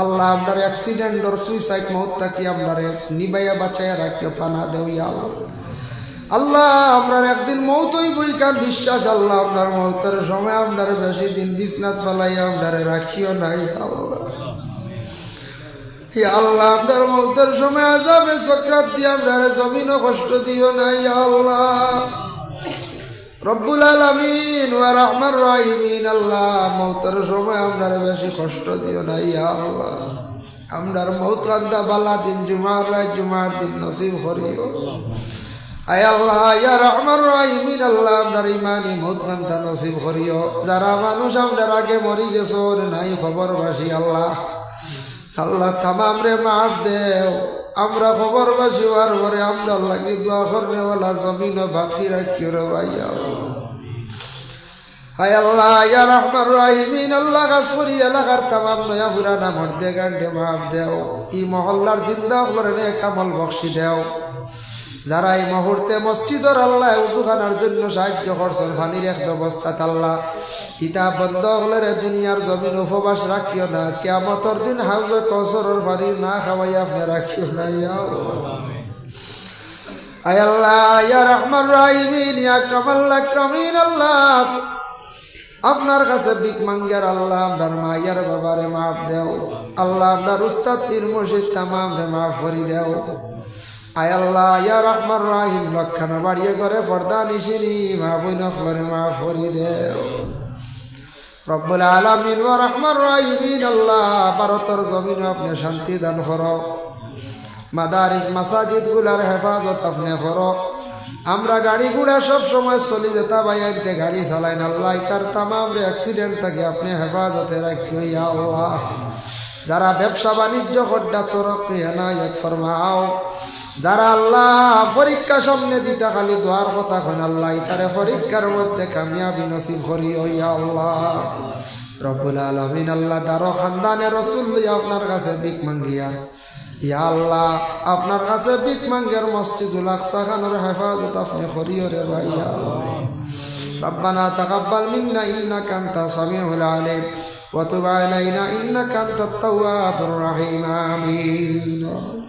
আল্লাহ আপনার অ্যাক্সিডেন্ট ওর সুইসাইড মত থাকি আপনারে নিবাইয়া বাঁচাইয়া রাখিও, পানা দেওয়া আল্লাহ। আল্লাহ আপনার একদিন মৌতই বইকান বিশ্বাস, আল্লাহ আপনার মৌতের সময় আপনার বেশি দিন বিছনাথ ফলাইয়া আপনারে রাখিও নাই আল্লাহ। হে আল্লাহ আপনার মৌতের সময় আজাবে সক্রাত দিয়ে জমিনও কষ্ট দিও নাই আল্লাহ। রব্বুল আলমিন ওয়া রহমান রাহিমিন, আল্লাহ, মৌতের সময় আপনার বেশি কষ্ট দিও নাই আল্লাহ। আমরার মৌত কান্দা বালা দিন, জুমার রায় জুমার দিন নসিব করিও। আয় আল্লাহ, ইয়া রহমান রাহিমিন, আল্লাহ আপনার ইমানি মৌত কান্দা নসিব করিও। যারা মানুষ আপনার আগে মরি গেছো নাই খবর বাসি আল্লাহ। আল্লাহ, তামাম রে মাফ দেও। আমরা খবর বাসি হওয়ার পরে আমরা লাগি দোয়া করনেওয়ালা জমিন বাকি রাখি রে ভাই আল্লাহ হায় আল্লাহ এলাকার নয়া দেও। ই মহল্লার জিন্দা হলরে কামল বক্সি দেও। যারা এই মুহূর্তে মসজিদর আল্লাহ উজুখানার জন্য সাহায্য করছেন, পানির এক ব্যবস্থা তাল্লা। ইতা বন্ধ হলে দুনিয়ার জমিন উপবাস রাখিও না। কেমতর দিন হাউজে কসরর পানি না খাওয়াই আপনি রাখিও না আল্লাহ। আয় আল্লাহ, ইয়া রহমান রাহিমিন, ইয়া কামাল্লা ক্রমিন আল্লাহ। আপনার কাছে বিক মাঙ্গের আল্লাহ, আপনার মাইয়ার বাবারে মাফ দেও। আল্লাহ, আপনার উস্তাদ পীর মুর্শিদ তামাম রে মাফ করি দেও। লক্ষণ করে মা রহমান রাহিমিন, আল্লাহ জমিন আপনি শান্তি দান করো। মাদারিস, মাসাজিদগুলার হেফাজত আপনি করো। আমরা গাড়ি ঘোড়া সব সময় চলি যেতা বাইতে গাড়ি চালাই আল্লাহ, তার তামাম অ্যাক্সিডেন্ট থাকে আপনি হেফাজতে রাখিও ইয়া আল্লাহ। যারা ব্যবসা বাণিজ্য খড্ডা তরক্কি এনায়ত ফরমাও যারা আল্লাহ পরীক্ষা সামনে দিতে খালি দোয়ার কথা কন আল্লাহ তারে পরীক্ষার মধ্যে কামিয়াবি নসিব করি ইয়া আল্লাহ রব্বুল আলমিন আল্লাহ দারো খানদানে রসুল আপনার কাছে বিক মাঙ্গিয়া ইয়া আল্লাহ আপনার কাছে বিক মাঙ্গের মসজিদুল আকসা খানোর হেফাজত আপনি করিও রে ভাই ইয়া আল্লাহ ربنا تقبل منا إنك أنت السميع العليم وتب علينا إنك أنت التواب الرحيم آمين.